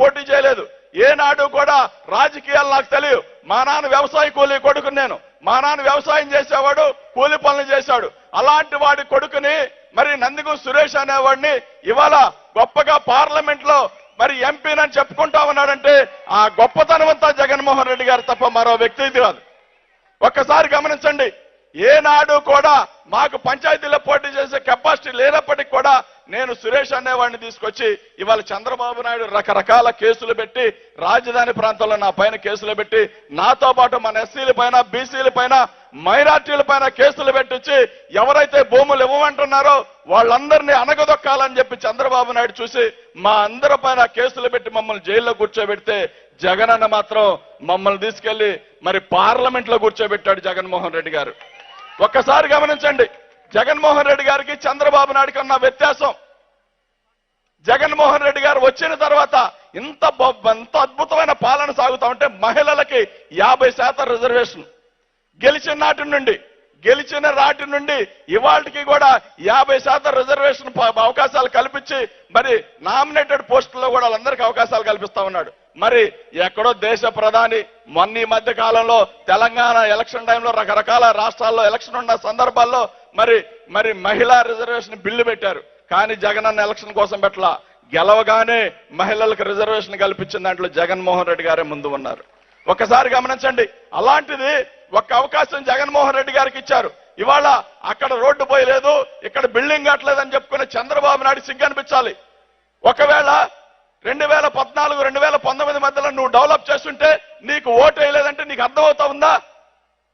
పోటీ చేయలేదు. ఏనాడు కూడా రాజకీయాలు నాకు తెలియదు మా నాన్న వ్యవసాయ కూలీ కొడుకు నేను. మా నాన్న వ్యవసాయం చేసేవాడు కూలి పనులు చేశాడు. అలాంటి వాడి కొడుకుని మరి నందిగు సురేష్ అనేవాడిని ఇవాళ గొప్పగా పార్లమెంట్లో మరి ఎంపీనని చెప్పుకుంటా ఉన్నాడంటే ఆ గొప్పతనం అంతా జగన్మోహన్ రెడ్డి గారు తప్ప మరో వ్యక్తి కాదు. ఒక్కసారి గమనించండి. ఏనాడు కూడా మాకు పంచాయతీలో పోటీ చేసే కెపాసిటీ లేనప్పటికీ కూడా నేను సురేష్ అనేవాడిని తీసుకొచ్చి ఇవాళ చంద్రబాబు నాయుడు రకరకాల కేసులు పెట్టి రాజధాని ప్రాంతంలో నా పైన కేసులు పెట్టి నాతో పాటు మన ఎస్సీల పైన బీసీల పైన మైనార్టీల పైన కేసులు పెట్టించి ఎవరైతే భూములు ఇవ్వమంటున్నారో వాళ్ళందరినీ అనగదొక్కాలని చెప్పి చంద్రబాబు నాయుడు చూసి మా అందరి పైన కేసులు పెట్టి మమ్మల్ని జైల్లో కూర్చోబెడితే జగన్ అన్న మాత్రం మమ్మల్ని తీసుకెళ్ళి మరి పార్లమెంట్లో కూర్చోబెట్టాడు జగన్మోహన్ రెడ్డి గారు. ఒక్కసారి గమనించండి. జగన్మోహన్ రెడ్డి గారికి చంద్రబాబు నాయుడుకి ఉన్న వ్యత్యాసం. జగన్మోహన్ రెడ్డి గారు వచ్చిన తర్వాత ఇంత బ- అద్భుతమైన పాలన సాగుతా ఉంటే మహిళలకి యాభై శాతం రిజర్వేషన్. గెలిచిన నాటి నుండి గెలిచిన రాటి నుండి ఇవాళకి కూడా యాభై శాతం రిజర్వేషన్ అవకాశాలు కల్పించి మరి నామినేటెడ్ పోస్టుల్లో కూడా వాళ్ళందరికీ అవకాశాలు కల్పిస్తా ఉన్నాడు. మరి ఎక్కడో దేశ ప్రధాని మొన్న ఈ మధ్య కాలంలో తెలంగాణ ఎలక్షన్ టైంలో రకరకాల రాష్ట్రాల్లో ఎలక్షన్ ఉన్న సందర్భాల్లో మరి మరి మహిళా రిజర్వేషన్ బిల్లు పెట్టారు. కానీ జగనన్న ఎలక్షన్ కోసం పెట్టలా గెలవగానే మహిళలకు రిజర్వేషన్ కల్పించిన దాంట్లో జగన్మోహన్ రెడ్డి గారే ముందు ఉన్నారు. ఒకసారి గమనించండి అలాంటిది ఒక్క అవకాశం జగన్మోహన్ రెడ్డి గారికి ఇచ్చారు. ఇవాళ అక్కడ రోడ్డు పోయలేదు ఇక్కడ బిల్డింగ్ కట్టలేదని చెప్పుకునే చంద్రబాబు నాయుడు సిగ్గనిపించాలి ఒకవేళ రెండు వేల పద్నాలుగు రెండు వేల పంతొమ్మిది మధ్యలో నువ్వు డెవలప్ చేస్తుంటే నీకు ఓటు వేయలేదంటే నీకు అర్థమవుతా ఉందా?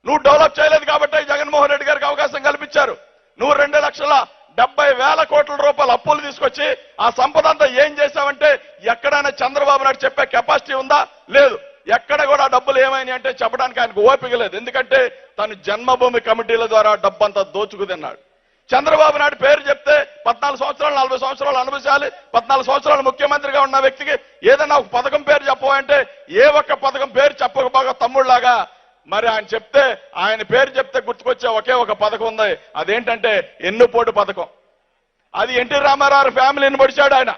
నువ్వు డెవలప్ చేయలేదు కాబట్టి జగన్మోహన్ రెడ్డి గారికి అవకాశం కల్పించారు. నువ్వు రెండు లక్షల డెబ్బై వేల కోట్ల రూపాయల అప్పులు తీసుకొచ్చి ఆ సంపద అంతా ఏం చేశావంటే ఎక్కడైనా చంద్రబాబు నాయుడు చెప్పే కెపాసిటీ ఉందా? లేదు. ఎక్కడ కూడా డబ్బులు ఏమైనాయి అంటే చెప్పడానికి ఆయనకు ఓపిక లేదు. ఎందుకంటే తను జన్మభూమి కమిటీల ద్వారా డబ్బంతా దోచుకు తిన్నాడు. చంద్రబాబు నాయుడు పేరు చెప్తే పద్నాలుగు సంవత్సరాలు నలభై సంవత్సరాలు అనుభవించాలి పద్నాలుగు సంవత్సరాలు ముఖ్యమంత్రిగా ఉన్న వ్యక్తికి ఏదైనా ఒక పథకం పేరు చెప్పవంటే ఏ ఒక్క పథకం పేరు చెప్పకపోగా తమ్ముళ్ళాగా మరి ఆయన చెప్తే ఆయన పేరు చెప్తే గుర్తుకొచ్చే ఒకే ఒక పథకం ఉంది. అదేంటంటే ఎన్నుపోటు పథకం. అది ఎన్టీ రామారావు ఫ్యామిలీని పొడిచాడు ఆయన.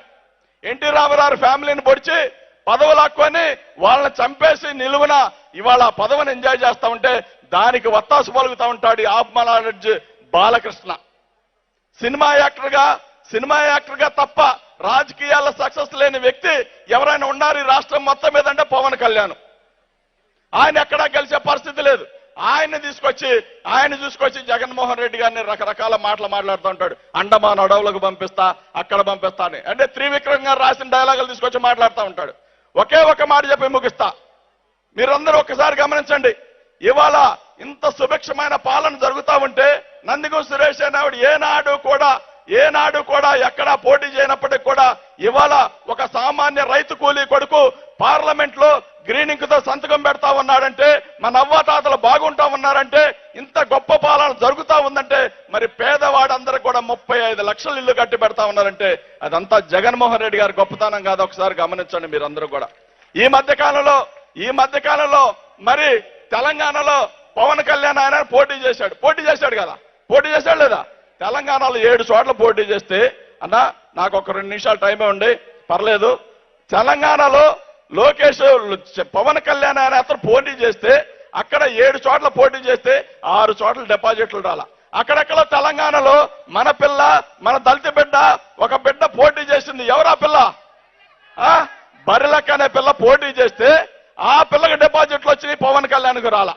ఎన్టీ రామారావు ఫ్యామిలీని పొడిచి పదవులు లాక్కొని వాళ్ళని చంపేసి నిలువున ఇవాళ పదవిని ఎంజాయ్ చేస్తా ఉంటే దానికి వత్తాసు పలుకుతా ఉంటాడు ఈ బాలకృష్ణ. సినిమా యాక్టర్గా సినిమా యాక్టర్గా తప్ప రాజకీయాల్లో సక్సెస్ లేని వ్యక్తి ఎవరైనా ఉన్నారు ఈ రాష్ట్రం మొత్తం మీద అంటే పవన్ కళ్యాణ్. ఆయన ఎక్కడా గెలిచే పరిస్థితి లేదు. ఆయన్ని తీసుకొచ్చి ఆయన చూసుకొచ్చి జగన్మోహన్ రెడ్డి గారిని రకరకాల మాటలు మాట్లాడుతూ ఉంటాడు. అండమాన్ అడవులకు పంపిస్తా అక్కడ పంపిస్తా అని. అంటే త్రివిక్రమ్ గారు రాసిన డైలాగులు తీసుకొచ్చి మాట్లాడుతూ ఉంటాడు. ఒకే ఒక మాట చెప్పి ముగిస్తా. మీరందరూ ఒకసారి గమనించండి. ఇవాళ ఇంత సుభిక్షమైన పాలన జరుగుతా ఉంటే నందిగు సురేష్ అనేవాడు ఏనాడు కూడా ఏనాడు కూడా ఎక్కడా పోటీ చేయనప్పటికీ కూడా ఇవాళ ఒక సామాన్య రైతు కూలీ కొడుకు పార్లమెంట్లో గ్రీనింగ్తో సంతకం పెడతా ఉన్నాడంటే మన అవ్వాతాతలు బాగుంటా ఉన్నారంటే ఇంత గొప్ప పాలన జరుగుతా ఉందంటే మరి పేద ముప్పై ఐదు లక్షలు ఇల్లు కట్టి పెడతా ఉన్నారంటే అదంతా జగన్మోహన్ రెడ్డి గారి గొప్పతనం కాదు. ఒకసారి గమనించండి మీరందరూ కూడా. ఈ మధ్య కాలంలో ఈ మధ్య కాలంలో మరి తెలంగాణలో పవన్ కళ్యాణ్ ఆయన పోటీ చేశాడు. పోటీ చేశాడు కదా? పోటీ చేశాడు లేదా? తెలంగాణలో ఏడు చోట్ల పోటీ చేస్తే అన్న నాకు ఒక రెండు నిమిషాలు టైమే ఉండి పర్లేదు. తెలంగాణలో లోకేష్ పవన్ కళ్యాణ్ ఆయన అతను పోటీ చేస్తే అక్కడ ఏడు చోట్ల పోటీ చేస్తే ఆరు చోట్ల డిపాజిట్లు రాలా. అక్కడక్కడ తెలంగాణలో మన పిల్ల మన దళిత బిడ్డ ఒక బిడ్డ పోటీ చేసింది. ఎవరా పిల్ల? బరిలక్క అనే పిల్ల పోటీ చేస్తే ఆ పిల్లకి డిపాజిట్లు వచ్చినాయి పవన్ కళ్యాణ్కి రాల.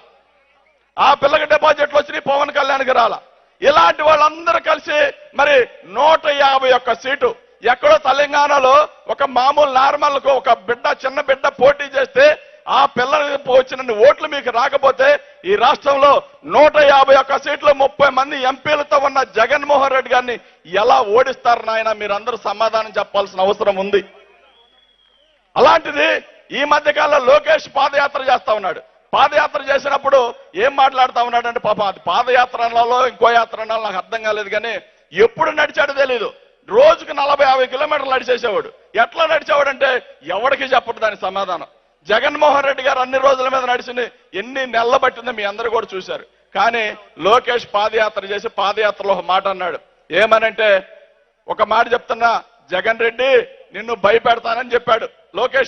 ఆ పిల్లకి డిపాజిట్లు వచ్చినాయి పవన్ కళ్యాణ్కి రాల. ఇలాంటి వాళ్ళందరూ కలిసి మరి నూట యాభై ఒక్క సీటు. ఎక్కడో తెలంగాణలో ఒక మామూలు నార్మల్కు ఒక బిడ్డ చిన్న బిడ్డ పోటీ చేస్తే ఆ పిల్లలకు వచ్చిన ఓట్లు మీకు రాకపోతే ఈ రాష్ట్రంలో నూట యాభై ఒక్క సీట్లు ముప్పై మంది ఎంపీలతో ఉన్న జగన్మోహన్ రెడ్డి గారిని ఎలా ఓడిస్తారు నాయన? మీరందరూ సమాధానం చెప్పాల్సిన అవసరం ఉంది. అలాంటిది ఈ మధ్య కాలంలో లోకేష్ పాదయాత్ర చేస్తా ఉన్నాడు. పాదయాత్ర చేసినప్పుడు ఏం మాట్లాడుతా ఉన్నాడంటే పాపం అది పాదయాత్రలలో ఇంకో యాత్ర అనాలో నాకు అర్థం కాలేదు కానీ ఎప్పుడు నడిచాడో తెలియదు రోజుకు నలభై యాభై కిలోమీటర్లు నడిచేసేవాడు. ఎట్లా నడిచేవాడంటే ఎవరికి చెప్పడు దాని సమాధానం. జగన్మోహన్ రెడ్డి గారు అన్ని రోజుల మీద నడిచింది. ఎన్ని నెలల పట్టిందో మీ అందరూ కూడా చూశారు. కానీ లోకేష్ పాదయాత్ర చేసి పాదయాత్రలో ఒక మాట అన్నాడు. ఏమనంటే ఒక మాట చెప్తున్నా జగన్ రెడ్డి నిన్ను భయపెడతానని చెప్పాడు. లోకేష్